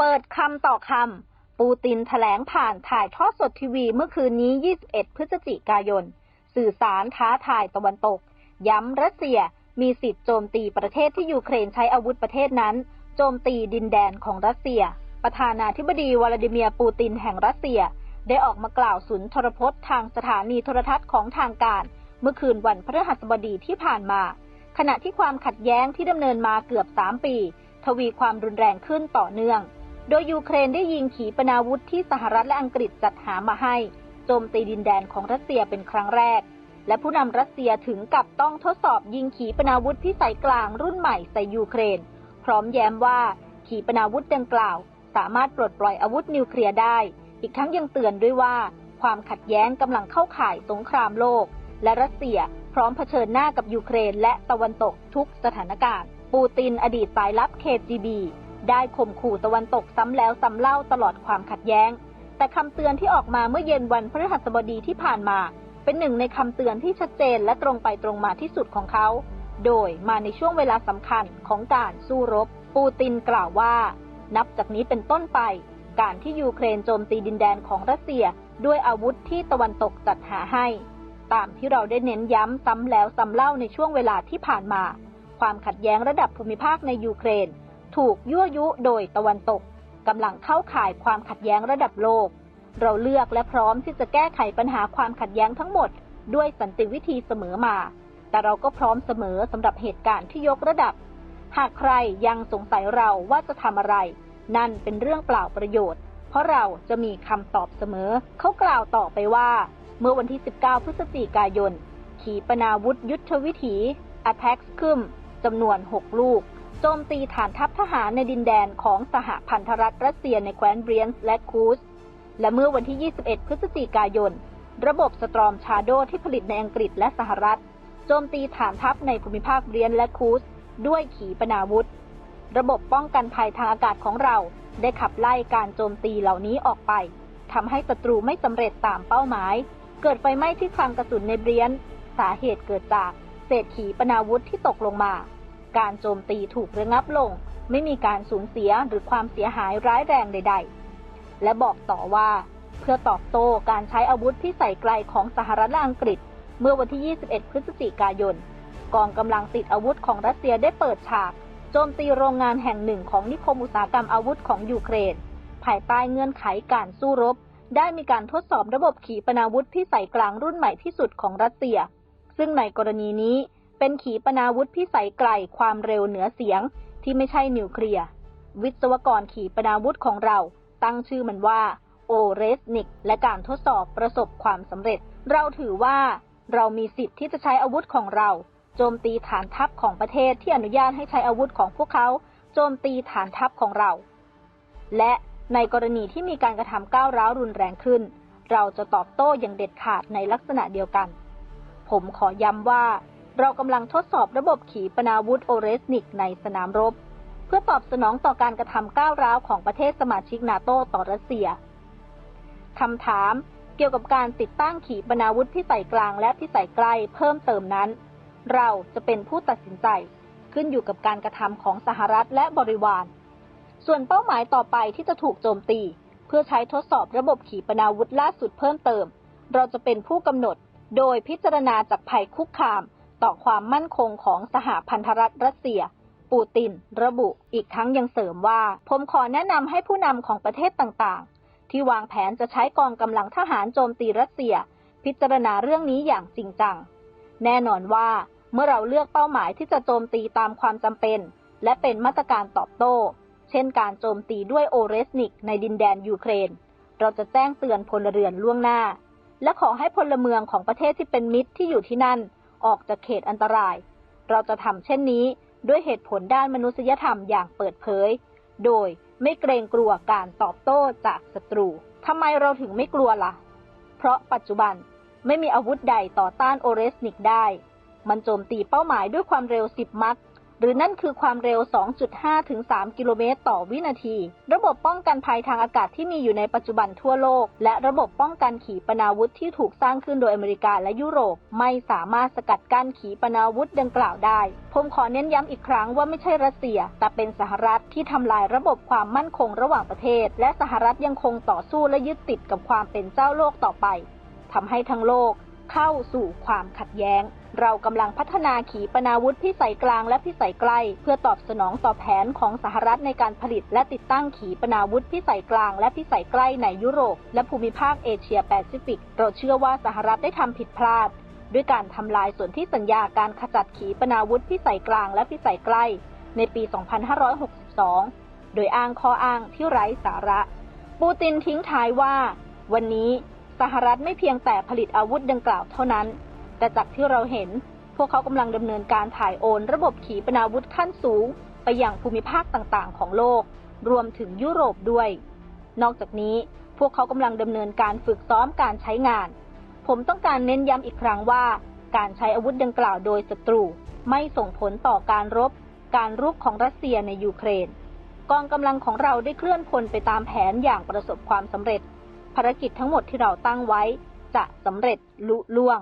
เปิดคำต่อคำ ปูตินแถลงผ่านถ่ายทอดสดทีวีเมื่อคืนนี้ 21 พฤศจิกายน สื่อสารท้าทายตะวันตก ย้ำรัสเซียมีสิทธิ์โจมตีประเทศที่ยูเครนใช้อาวุธประเทศนั้น โจมตีดินแดนของรัสเซีย ประธานาธิบดีวลาดิเมียร์ปูตินแห่งรัสเซีย ได้ออกมากล่าวสุนทรพจน์ทางสถานีโทรทัศน์ของทางการ เมื่อคืนวันพฤหัสบดีที่ผ่านมา ขณะที่ความขัดแย้งที่ดำเนินมาเกือบ 3 ปี ทวีความรุนแรงขึ้นต่อเนื่อง โดยยูเครนได้ยิงขีปนาวุธที่สหรัฐและอังกฤษจัดหามาให้ โจมตีดินแดนของรัสเซียเป็นครั้งแรก และผู้นำรัสเซียถึงกับต้องทดสอบยิงขีปนาวุธพิสัยกลางรุ่นใหม่ใส่ยูเครน พร้อมแย้มว่าขีปนาวุธดังกล่าว สามารถปลดปล่อยอาวุธนิวเคลียร์ได้ อีกทั้งยังเตือนด้วยว่า ความขัดแย้งกำลังเข้าข่ายสงครามโลก และรัสเซียพร้อมเผชิญหน้ากับยูเครน และตะวันตกทุกสถานการณ์ ปูตินอดีตสายลับ KGB ได้ข่มขู่ตะวันตกซ้ำแล้วซ้ำเล่าตลอดความขัดแย้ง แต่คำเตือนที่ออกมาเมื่อเย็นวันพฤหัสบดีที่ผ่านมา เป็นหนึ่งในคำเตือนที่ชัดเจนและตรงไปตรงมาที่สุดของเขา โดยมาในช่วงเวลาสำคัญของการสู้รบ ปูตินกล่าวว่า นับจากนี้เป็นต้นไป การที่ยูเครนโจมตีดินแดนของรัสเซีย ด้วยอาวุธที่ตะวันตกจัดหาให้ ตามที่เราได้เน้นย้ำซ้ำแล้วซ้ำเล่าในช่วงเวลาที่ผ่านมา ความขัดแย้งระดับภูมิภาคในยูเครน ถูกยั่วยุโดยตะวันตกกำลังเข้าข่ายความขัดแย้งระดับโลก เราเลือกและพร้อมที่จะแก้ไขปัญหาความขัดแย้งทั้งหมด ด้วยสันติวิธีเสมอมา แต่เราก็พร้อมเสมอสำหรับเหตุการณ์ที่ยกระดับ หากใครยังสงสัยเราว่าจะทำอะไร นั่นเป็นเรื่องเปล่าประโยชน์ เพราะเราจะมีคำตอบเสมอ เขากล่าวต่อไปว่า เมื่อวันที่ 19 พฤศจิกายน ขีปนาวุธยุทธวิถี Attack คึมจำนวน 6 ลูก จมตีฐานทัพทหารในดินแดนของสหพันธรัฐรัสเซียในแคว้นเบรียนส์และคูสและเมื่อวันที่ 21 พฤศจิกายน ระบบสตรอมชาโดที่ผลิตในอังกฤษและสหรัฐโจมตีฐานทัพในภูมิภาคเบรียนและคูสด้วยขีปนาวุธ ระบบป้องกันภัยทางอากาศของเราได้ขับไล่การโจมตีเหล่านี้ออกไปทำให้ศัตรูไม่สำเร็จตามเป้าหมาย เกิดไฟไหม้ที่คลังกระสุนในเบรียน สาเหตุเกิดจากเศษขีปนาวุธที่ตกลงมา การโจมตีถูกระงับลง ไม่มีการสูญเสียหรือความเสียหายร้ายแรงใด ๆ และบอกต่อว่า เพื่อตอบโต้การใช้อาวุธพิสัยไกลของสหรัฐและอังกฤษ เมื่อวันที่ 21 พฤศจิกายน กองกำลังติดอาวุธของรัสเซียได้เปิดฉาก โจมตีโรงงานแห่งหนึ่งของนิคมอุตสาหกรรมอาวุธของยูเครน ภายใต้เงื่อนไขการสู้รบ ได้มีการทดสอบระบบขีปนาวุธพิสัยกลางรุ่นใหม่ที่สุดของรัสเซีย ซึ่งในกรณีนี้ เป็นขีปนาวุธพิสัยไกลความเร็วเหนือเสียงที่ไม่ใช่นิวเคลียร์ วิศวกรขีปนาวุธของเราตั้งชื่อมันว่าโอเรสนิก และการทดสอบประสบความสำเร็จ เราถือว่าเรามีสิทธิ์ที่จะใช้อาวุธของเรา โจมตีฐานทัพของประเทศที่อนุญาตให้ใช้อาวุธของพวกเขา โจมตีฐานทัพของเรา และในกรณีที่มีการกระทำก้าวร้าวรุนแรงขึ้น เราจะตอบโต้อย่างเด็ดขาดในลักษณะเดียวกัน ผมขอย้ำว่า เรากำลังทดสอบระบบขีปนาวุธโอเรสนิกในสนามรบ เพื่อตอบสนองต่อการกระทำก้าวร้าวของประเทศสมาชิกนาโตต่อรัสเซียคำถามเกี่ยวกับการติดตั้งขีปนาวุธพิสัยกลางและพิสัยใกล้เพิ่มเติมนั้น เราจะเป็นผู้ตัดสินใจขึ้นอยู่กับการกระทำของสหรัฐและบริวาร ส่วนเป้าหมายต่อไปที่จะถูกโจมตี เพื่อใช้ทดสอบระบบขีปนาวุธล่าสุดเพิ่มเติม เราจะเป็นผู้กำหนด โดยพิจารณาจากภัยคุกคาม ต่อความมั่นคงของสหพันธรัฐรัสเซีย ปูติน ระบุอีกทั้งยังเสริมว่า ผมขอแนะนำให้ผู้นำของประเทศต่างๆ ที่วางแผนจะใช้กองกำลังทหารโจมตีรัสเซีย พิจารณาเรื่องนี้อย่างจริงจัง แน่นอนว่าเมื่อเราเลือกเป้าหมายที่จะโจมตีตามความจำเป็น และเป็นมาตรการตอบโต้ เช่นการโจมตีด้วยโอเรสนิกในดินแดนยูเครน เราจะแจ้งเตือนพลเรือนล่วงหน้า และขอให้พลเมืองของประเทศที่เป็นมิตรที่อยู่ที่นั่น ออกจากเขตอันตราย เราจะทำเช่นนี้ด้วยเหตุผลด้านมนุษยธรรมอย่างเปิดเผย โดยไม่เกรงกลัวการตอบโต้จากศัตรูทำไมเราถึงไม่กลัวละ่ะ เพราะปัจจุบันไม่มีอาวุธใดต่อต้านโอเรสนิกได้ มันโจมตีเป้าหมายด้วยความเร็ว 10 มัค หรือนั่นคือความเร็ว 2.5 ถึง 3 กิโลเมตรต่อวินาที ระบบป้องกันภัยทางอากาศที่มีอยู่ในปัจจุบันทั่วโลก และระบบป้องกันขีปนาวุธที่ถูกสร้างขึ้นโดยอเมริกาและยุโรป ไม่สามารถสกัดกั้นขีปนาวุธดังกล่าวได้ ผมขอเน้นย้ำอีกครั้งว่าไม่ใช่รัสเซีย แต่เป็นสหรัฐที่ทำลายระบบความมั่นคงระหว่างประเทศ และสหรัฐยังคงต่อสู้และยึดติดกับความเป็นเจ้าโลกต่อไปทำให้ทั้งโลก เข้าสู่ความขัดแย้ง เรากำลังพัฒนาขีปนาวุธพิสัยกลางและพิสัยใกล้ เพื่อตอบสนองต่อแผนของสหรัฐในการผลิต และติดตั้งขีปนาวุธพิสัยกลาง และพิสัยใกล้ในยุโรป และภูมิภาคเอเชียแปซิฟิก เราเชื่อว่าสหรัฐได้ทำผิดพลาดด้วยการทำลายส่วนที่สัญญาการขจัดขีปนาวุธพิสัยกลางและพิสัยใกล้ ในปี 2562 โดยอ้างข้ออ้างที่ไร้สาระ ปูตินทิ้งท้ายว่า วันนี้ สหรัฐไม่เพียงแต่ผลิตอาวุธดังกล่าวเท่านั้น แต่จากที่เราเห็น พวกเขากำลังดำเนินการถ่ายโอน ระบบขีปนาวุธขั้นสูง ไปยังภูมิภาคต่างๆ ของโลก รวมถึงยุโรปด้วย นอกจากนี้พวกเขากำลังดำเนินการฝึกซ้อมการใช้งาน ผมต้องการเน้นย้ำอีกครั้งว่า การใช้อาวุธดังกล่าวโดยศัตรู ไม่ส่งผลต่อการรบ การรุกของรัสเซียในยูเครน กองกำลังของเราได้เคลื่อนพลไปตามแผนอย่างประสบความสำเร็จ ภารกิจทั้งหมดที่เราตั้งไว้จะสำเร็จลุล่วง